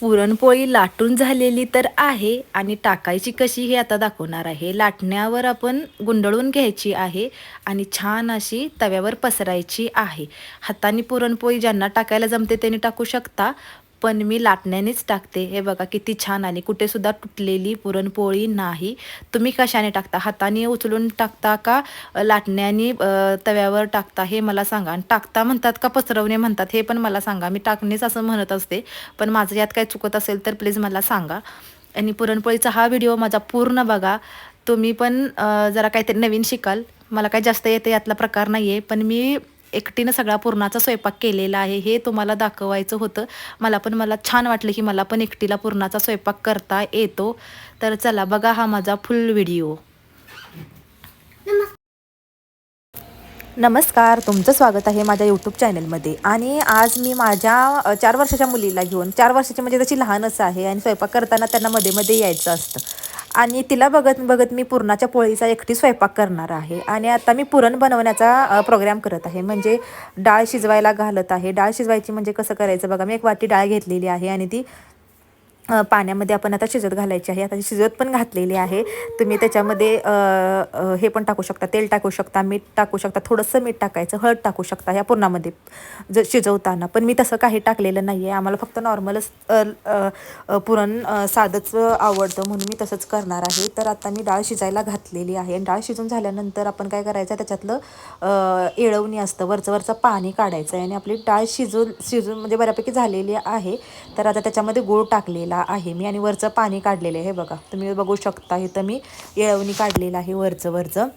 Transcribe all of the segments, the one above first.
पुरणपोळी लाटून झालेली तर आहे आणि टाकायची कशी हे आता दाखवणार आहे. लाटण्यावर आपण गुंडळून घ्यायची आहे आणि छान अशी तव्यावर पसरायची आहे. हाताने पुरणपोळी ज्यांना टाकायला जमते त्यांनी टाकू शकता. पण मी लाटण्यानेच टाकते. हे बघा किती छान आली कुठेसुद्धा तुटलेली पुरणपोळी नाही. तुम्ही कशाने टाकता? हाताने उचलून टाकता का? लाटण्याने तव्यावर टाकता? हे मला सांगा. आणि टाकता म्हणतात का पसरवणे म्हणतात? हे पण मला सांगा. मी टाकणेच असं म्हणत असते. पण माझं यात काय चुकत असेल तर प्लीज मला सांगा. आणि पुरणपोळीचा हा व्हिडिओ माझा पूर्ण बघा. तुम्ही पण जरा काहीतरी नवीन शिकाल. मला काही जास्त येते यातला प्रकार नाही आहे पण मी एकटीनं सगळा पुरणाचा स्वयंपाक केलेला आहे हे तुम्हाला दाखवायचं होतं. मला पण मला छान वाटलं की मला पण एकटीला पुरणाचा स्वयंपाक करता येतो. तर चला बघा हा माझा फुल व्हिडिओ नमस्कार तुमचं स्वागत आहे माझ्या यूट्यूब चॅनलमध्ये आणि आज मी माझ्या चार वर्षाच्या मुलीला घेऊन चार वर्षाची म्हणजे तशी लहानच आहे आणि स्वयंपाक करताना त्यांना मध्ये मध्ये यायचं असतं. आणि तिला बघत बघत मी पुरणाच्या पोळीचा एकटी स्वयंपाक करणार आहे. आणि आता मी पुरण बनवण्याचा प्रोग्राम करत आहे. म्हणजे डाळ शिजवायला घालत आहे. डाळ शिजवायची म्हणजे कसं करायचं? बघा मी एक वाटी डाळ घेतलेली आहे आणि ती पाण्यामध्ये आपण आता शिजत घालायची आहे. आता शिजत पण घातलेली आहे. तुम्ही त्याच्यामध्ये हे पण टाकू शकता. तेल टाकू शकता मीठ टाकू शकता थोडंसं मीठ टाकायचं हळद टाकू शकता ह्या पूर्णामध्ये ज शिजवताना. पण मी तसं काही टाकलेलं नाही आहे आम्हाला फक्त नॉर्मलच पुरण साधंच आवडतं म्हणून मी तसंच करणार आहे. तर आता मी डाळ शिजायला घातलेली आहे. आणि डाळ शिजून झाल्यानंतर आपण काय करायचं त्याच्यातलं येळवणी असतं. वरचं वरचं पाणी काढायचं आहे. आणि आपली डाळ शिजून शिजून म्हणजे बऱ्यापैकी झालेली आहे. तर आता त्याच्यामध्ये गूळ टाकलेला आहे. मी आणि वरचं पाणी काढलेलं आहे हे बघा. तुम्ही बघू शकता इथं मी येळवणी काढलेलं आहे वरचं वरचं.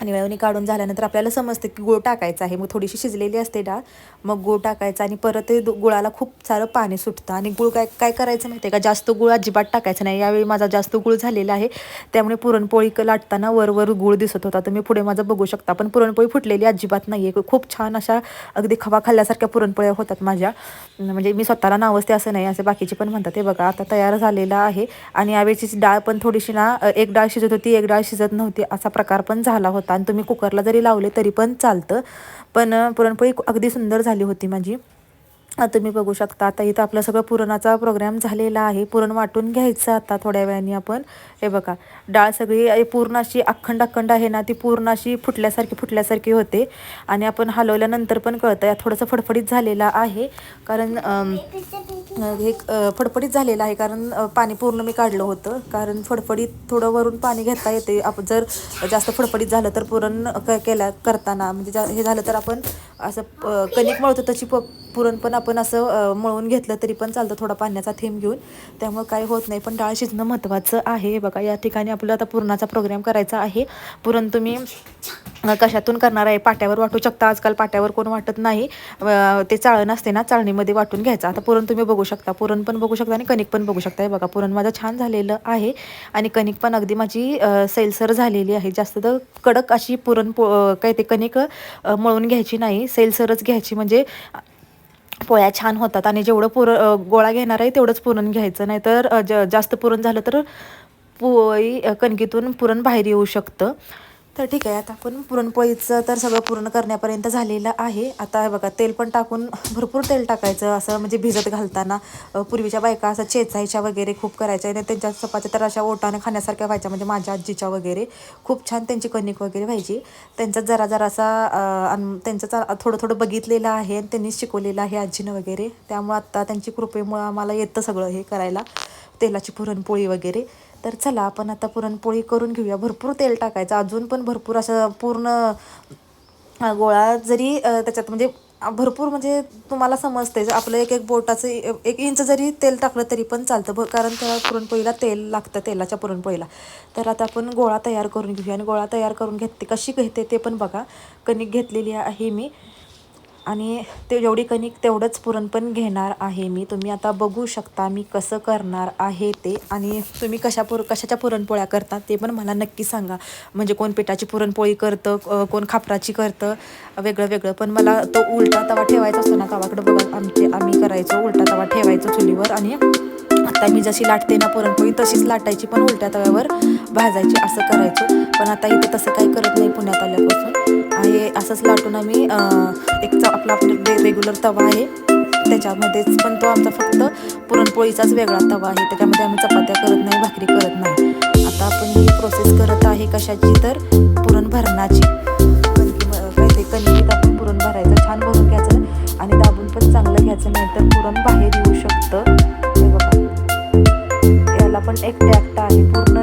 आणि वेळवणी काढून झाल्यानंतर आपल्याला समजतं की गूळ टाकायचं आहे. मग थोडीशी शिजलेली असते डाळ मग गूळ टाकायचं आणि परत ते गुळाला खूप सारं पाणी सुटतं. आणि गूळ काय काय करायचं माहिती आहे का? जास्त गूळ अजिबात टाकायचं नाही. यावेळी माझा जास्त गूळ झालेला आहे. त्यामुळे पुरणपोळी क- लाटताना वरवर गूळ दिसत होता. तुम्ही पुढे माझं बघू शकता. पण पुरणपोळी फुटलेली अजिबात नाही आहे खूप छान अशा अगदी खवा खाल्ल्यासारख्या पुरणपोळ्या होतात माझ्या. म्हणजे मी स्वतःला नावसते असं नाही असे बाकीचे पण म्हणतात. हे बघा आता तयार झालेला आहे. आणि यावेळीची डाळ पण थोडीशी ना एक डाळ शिजत होती एक डाळ शिजत नव्हती. असा प्रकार पण झाला होता. आणि तुम्ही कुकरला जरी लावले तरी पण चालतं. पण पुरणपोळी अगदी सुंदर झाली होती माझी. तुम्ही बघू शकता आता इथं आपलं सगळं पुरणाचा प्रोग्राम झालेला आहे. पुरण वाटून घ्यायचं आता थोड्या वेळाने आपण. हे बघा डाळ सगळी पूर्ण अशी अखंड अखंड आहे ना ती पूर्ण अशी फुटल्यासारखी फुटल्यासारखी होते. आणि आपण हलवल्यानंतर पण कळतं या थोडंसं फडफडीत झालेला आहे. कारण हे फडफडीत झालेलं आहे कारण पाणी पूर्ण मी काढलं होतं. कारण फडफडीत थोडं वरून पाणी घेता येते. आपण जर जास्त फडफडीत झालं तर पुरण क केल्या करताना म्हणजे हे झालं तर आपण असं कणिक मळतो तशी प पुरण पण आपण असं मळून घेतलं तरी पण चालतं थोडा पाण्याचा थेंब घेऊन. त्यामुळं काही होत नाही. पण डाळ शिजणं महत्त्वाचं आहे. बघा या ठिकाणी आपलं आता पुरणाचा प्रोग्राम करायचा आहे. पुरण तुम्ही कशातून करणार आहे? पाट्यावर वाटू शकता. आजकाल पाट्यावर कोण वाटत नाही. ते चाळण असते ना चाळणीमध्ये वाटून घ्यायचं. आता पुरण तुम्ही बघू शकता. पुरण पण बघू शकता आणि कणिक पण बघू शकता. हे बघा पुरण माझं छान झालेलं आहे. आणि कणिक पण अगदी माझी सैलसर झालेली आहे. जास्त तर कडक अशी पुरण पो काय ते कणिक मळून घ्यायची नाही. सैलसरच घ्यायची. म्हणजे पोळ्या छान होतात आणि जेवढं पुर गोळा घेणार आहे तेवढंच पुरण घ्यायचं. नाही तर ज जास्त पुरण झालं तर पोळी कणकेतून कणकीतून पुरण बाहेर येऊ शकतं. तर ठीक आहे आता आपण पुरणपोळीचं तर सगळं पूर्ण करण्यापर्यंत झालेलं आहे. आता हे बघा तेल पण टाकून भरपूर तेल टाकायचं असं म्हणजे भिजत घालताना. पूर्वीच्या बायका असं चेचायच्या वगैरे खूप करायच्या आणि त्यांच्या चपात्या तर अशा ओटाने खाण्यासारख्या व्हायच्या म्हणजे माझ्या आजीच्या वगैरे. खूप छान त्यांची कणिक वगैरे व्हायची. त्यांचा जरा जरासा अ, त्यांचं थोडं थोडं बघितलेलं आहे आणि त्यांनी शिकवलेलं आहे आजीनं वगैरे. त्यामुळं आत्ता त्यांची कृपेमुळं आम्हाला येतं सगळं हे करायला तेलाची पुरणपोळी वगैरे. तर चला आपण आता पुरणपोळी करून घेऊया. भरपूर तेल टाकायचं. अजून पण भरपूर असं पूर्ण गोळा जरी त्याच्यात म्हणजे भरपूर म्हणजे तुम्हाला समजते आपलं एक एक बोटाचं एक इंच जरी तेल टाकलं तरी पण चालतं. भ कारण त्या पुरणपोळीला तेल लागतं तेलाच्या पुरणपोळीला. तर आता आपण गोळा तयार करून घेऊया. आणि गोळा तयार करून घेते कशी घेते ते पण बघा. कणिक घेतलेली आहे मी. आणि ते जेवढी कणिक तेवढंच पुरण पण घेणार आहे मी. तुम्ही आता बघू शकता मी कसं करणार आहे ते. आणि तुम्ही कशा पुर कशाच्या पुरणपोळ्या करता ते पण मला नक्की सांगा. म्हणजे कोण पिठाची पुरणपोळी करतं कोण खापराची करतं वेगळं वेगळं. पण मला तो उलटा तवा ठेवायचा असतो ना गावाकडे बघा आमचे आम्ही करायचो उलटा तवा ठेवायचो चुलीवर. आणि आता मी जशी लाटते ना पुरणपोळी तशीच लाटायची पण उलट्या तव्यावर भाजायची असं करायचो. पण आता इथे तसं काही करत नाही पुण्यात आल्यापासून. आहे. असंच लाटून आम्ही एक च आपला आपला रेग्युलर तवा आहे. त्याच्यामध्येच पण तो आमचा फक्त पुरणपोळीचाच वेगळा तवा आहे. त्याच्यामध्ये आम्ही चपात्या करत नाही भाकरी करत नाही. आता आपण ही प्रोसेस करत आहे कशाची तर पुरण भरणाची. कणकी कणकीत आपण पुरण भरायचं छान भरून घ्यायचं आणि दाबून पण चांगलं घ्यायचं नाही तर पुरण बाहेर येऊ शकतं. हे बघा. याला पण एक टॅक्ट आहे पुरण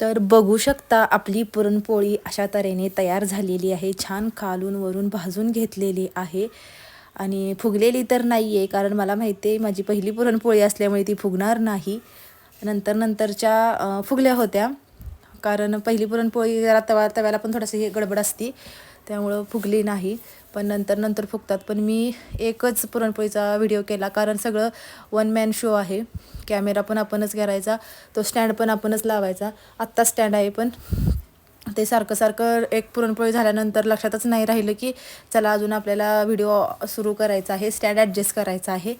तर बघू शकता आपली पुरणपोळी अशा तऱ्हेने तयार झालेली आहे. छान खालून वरून भाजून घेतलेली आहे. आणि फुगलेली तर नाही आहे कारण मला माहिती आहे माझी पहिली पुरणपोळी असल्यामुळे ती फुगणार नाही. नंतर नंतरच्या फुगल्या होत्या. कारण पहिली पुरणपोळी जरा तवा तव्याला पण थोडंसं हे गडबड असती त्यामुळं फुगली नाही. पण नंतर नंतर फुगतात पण मी एकच पुरणपोळीचा व्हिडिओ केला कारण सगळं वन मॅन शो आहे. कॅमेरा पण आपणच करायचा तो स्टँड पण आपणच लावायचा. आत्ता स्टँड आहे पण ते सारखं सारखं एक पुरणपोळी झाल्यानंतर लक्षातच नाही राहिलं की चला अजून आपल्याला व्हिडिओ सुरू करायचा आहे स्टँड ॲडजस्ट करायचा आहे.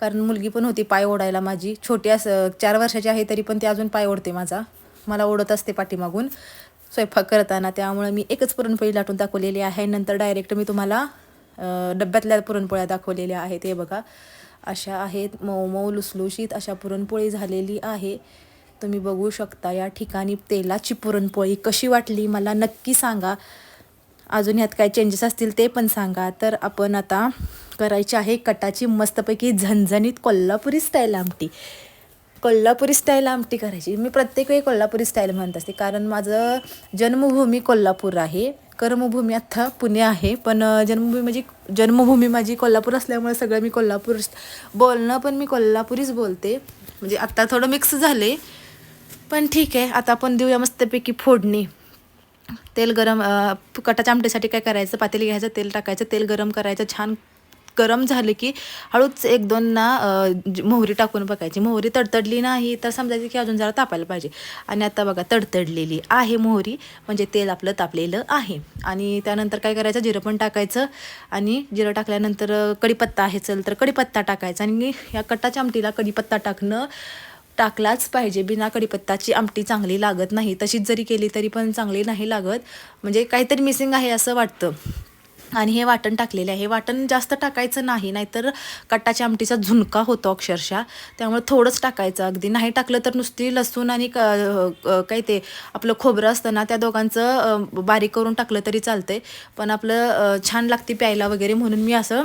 कारण मुलगी पण होती पाय ओढायला माझी. छोटी असं चार वर्षाची आहे तरी पण ती अजून पाय ओढते माझा. मला ओढत असते पाठीमागून. स्वयंपाक करताना त्यामुळे मी एकच पुरणपोळी लाटून दाखवलेली आहे. नंतर डायरेक्ट मी तुम्हाला डब्यातल्या पुरणपोळ्या दाखवलेल्या आहेत. हे बघा अशा आहेत. मऊ मऊ लुसलुशीत अशा पुरणपोळी झालेली आहे. तुम्ही बघू शकता या ठिकाणी तेलाची पुरणपोळी कशी वाटली मला नक्की सांगा. अजून ह्यात काय चेंजेस असतील ते पण सांगा. तर आपण आता करायची आहे कटाची मस्तपैकी झणझणीत कोल्हापुरी स्टाईल आमटी. कोल्हापुरी स्टाईल आमटी करायची. मी प्रत्येक वेळी कोल्हापुरी स्टाईल म्हणत असते. कारण माझं जन्मभूमी कोल्हापूर आहे. कर्मभूमी आत्ता पुणे आहे. पण जन्मभूमी माझी जन्मभूमी माझी कोल्हापूर असल्यामुळे सगळं मी कोल्हापूर बोलणं पण मी कोल्हापुरीच बोलते. म्हणजे आत्ता थोडं मिक्स झाले. पण ठीक आहे. आता आपण देऊया मस्तपैकी फोडणी. तेल गरम कटाच्या आमटीसाठी काय करायचं? पातेली घ्यायचं तेल टाकायचं तेल गरम करायचं छान गरम झालं की हळूच एक दोन ना मोहरी टाकून बघायची. मोहरी तडतडली नाही तर समजायची की अजून जरा तापायला पाहिजे. आणि आता बघा तडतडलेली आहे मोहरी. म्हणजे तेल आपलं तापलेलं आहे. आणि त्यानंतर काय करायचं? जिरं पण टाकायचं. आणि जिरं टाकल्यानंतर कढीपत्ता आहे चल तर कढीपत्ता टाकायचा. आणि या कट्टाच्या आमटीला कढीपत्ता टाकणं टाकलाच पाहिजे. बिना कढीपत्ताची आमटी चांगली लागत नाही. तशीच जरी केली तरी पण चांगली नाही लागत. म्हणजे काहीतरी मिसिंग आहे असं वाटतं. आणि हे वाटण टाकलेले आहे. वाटण जास्त टाकायचं नाही नाहीतर कट्टाच्या आमटीचा झुणका होतो अक्षरशः. त्यामुळे थोडंच टाकायचं अगदी. नाही टाकलं तर नुसती लसूण आणि क काय ते आपलं खोबरं असतं ना त्या दोघांचं बारीक करून टाकलं तरी चालतंय. पण आपलं छान लागते प्यायला वगैरे म्हणून मी असं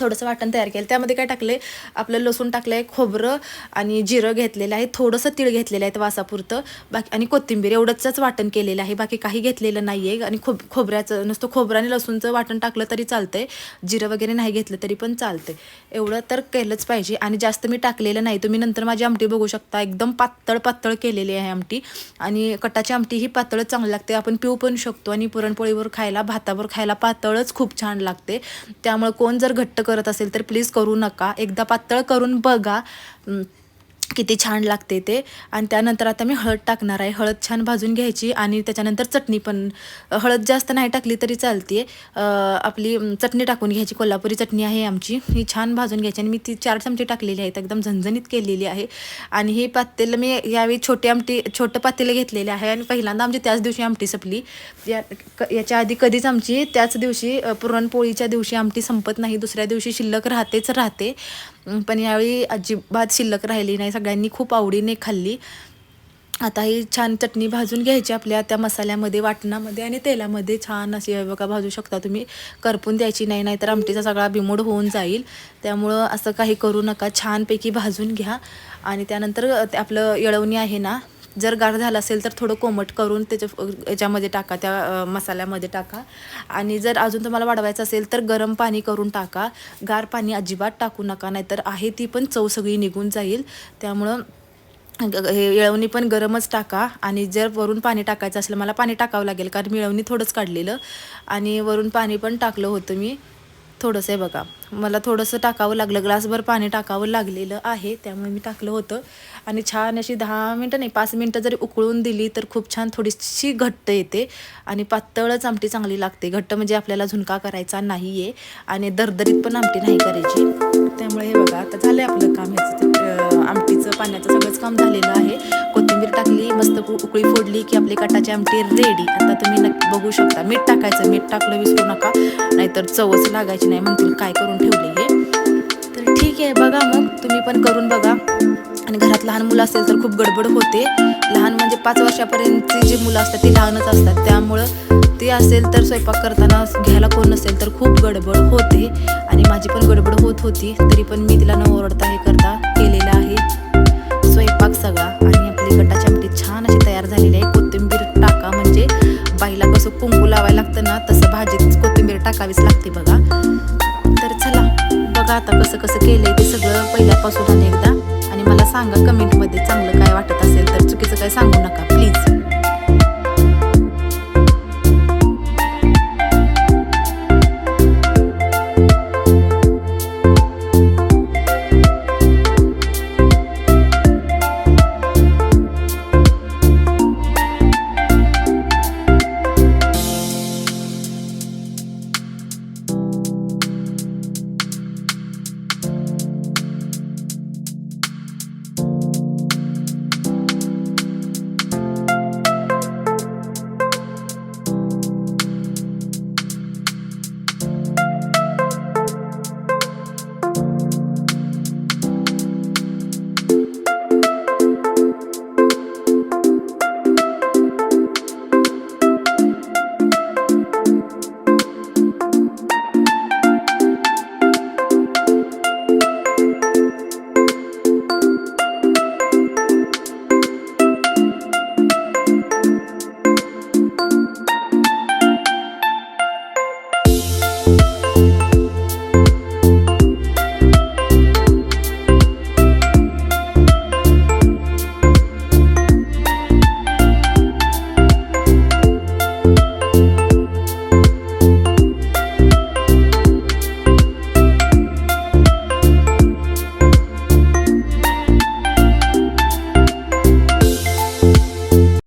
थोडंसं वाटण तयार केलं. त्यामध्ये काय टाकले आपलं लसूण टाकलं आहे खोबरं आणि जिरं घेतलेलं आहे. थोडंसं तीळ घेतलेलं आहे वासापुरतं. बाकी आणि कोथिंबीर एवढंच वाटण केलेलं आहे. बाकी काही घेतलेलं नाही आहे आणि खोब खोबऱ्याचं नुसतं खोबरं आणि लसूणचं वाटण टाकलं तरी चालतंय. जिरं वगैरे नाही घेतलं तरी पण चालतंय. एवढं तर केलंच पाहिजे. आणि जास्त मी टाकलेलं नाही. तुम्ही नंतर माझी आमटी बघू शकता. एकदम पातळ पातळ केलेली आहे आमटी. आणि कटाची आमटी ही पातळच चांगली लागते. आपण पिऊ पण शकतो. आणि पुरणपोळीवर खायला भातावर खायला पातळच खूप छान लागते. त्यामुळे कोण जर घट्ट करत असेल तर प्लीज करू नका. एकदा पातळ करून बघा. किती छान लागते ते. आणि त्यानंतर आता मी हळद टाकणार आहे. हळद छान भाजून घ्यायची आणि त्याच्यानंतर चटणी पण हळद जास्त नाही टाकली तरी चालते आपली चटणी टाकून घ्यायची. कोल्हापुरी चटणी आहे आमची. ही छान भाजून घ्यायची आणि मी ती चार चमचे टाकलेली आहेत. एकदम झणझणीत केलेली आहे. आणि ही पातेलं मी यावेळी छोटी आमटी छोटं पातेलं घेतलेले आहे आणि पहिल्यांदा आमची त्याच दिवशी आमटी संपली. या क- याच्या आधी कधीच आमची त्याच दिवशी पुरणपोळीच्या दिवशी आमटी संपत नाही. दुसऱ्या दिवशी शिल्लक राहतेच राहते. पण यावेळी अजिबात शिल्लक राहिली नाही. सगळ्यांनी खूप आवडीने खाल्ली. आता ही छान चटणी भाजून घ्यायची आपल्या त्या मसाल्यामध्ये वाटणामध्ये आणि तेलामध्ये. छान अशी बघा भाजू शकता तुम्ही. करपून द्यायची नाही नाहीतर आमटीचा सगळा बिमोड होऊन जाईल. त्यामुळं असं काही करू नका. छानपैकी भाजून घ्या. आणि त्यानंतर ते आपलं येळवणी आहे ना जर गार झालं असेल तर थोडं कोमट करून त्याच्या याच्यामध्ये टाका त्या मसाल्यामध्ये टाका. आणि जर अजून तुम्हाला वाढवायचं असेल तर गरम पाणी करून टाका. गार पाणी अजिबात टाकू नका नाहीतर आहे ती पण चव सगळी निघून जाईल. त्यामुळं हे येळवणी पण गरमच टाका. आणि जर वरून पाणी टाकायचं असलं मला पाणी टाकावं लागेल कारण मिळवणी थोडंच काढलेलं. आणि वरून पाणी पण टाकलं होतं मी. थोडंसं आहे बघा मला थोडंसं टाकावं लागलं ग्लासभर पाणी टाकावं लागलेलं आहे त्यामुळे मी टाकलं होतं. आणि छान अशी दहा मिनटं नाही पाच मिनटं जरी उकळून दिली तर खूप छान थोडीशी घट्ट येते. आणि पातळच आमटी चांगली लागते. घट्ट म्हणजे आपल्याला झुणका करायचा नाही आहे आणि दरदरीत पण आमटी नाही करायची. त्यामुळे हे बघा आता झालं आपलं काम. ह्याचं आमटीचं पाण्याचं सगळंच काम झालेलं आहे. उकळी फोडली की आपली कटाची आमटी रेडी आता तुम्ही नक्की बघू शकता मीठ टाकायचं मीठ टाकलं विसरू नका. नाहीतर चवच लागायची नाही म्हणतील काय करून ठेवले हे? तर ठीक आहे बघा मग. तुम्ही पण करून बघा. आणि घरात लहान मुलं असेल तर खूप गडबड होते. लहान म्हणजे पाच वर्षापर्यंतची जी मुलं असतात ती लहानच असतात. त्यामुळं ते असेल तर स्वयंपाक करताना घ्यायला कोण नसेल तर खूप गडबड होते. आणि माझी पण गडबड होत होती. तरी पण मी तिला न ओरडता हे करता केलेलं आहे. स्वयंपाक सगळा. आणि आपली गटाची आमटी छान अशी तयार झालेली आहे. कोथिंबीर टाका म्हणजे बाईला कसं कुंकू लावायला लागतं ना तसं भाजीत कोथिंबीर टाकावीच लागते बघा. तर चला बघा आता कसं कसं केलंय ते सगळं पहिल्यापासून आणि एकदा. आणि मला सांगा कमेंटमध्ये चांगलं काय वाटत असेल तर चुकीचं काय सांगू नका प्लीज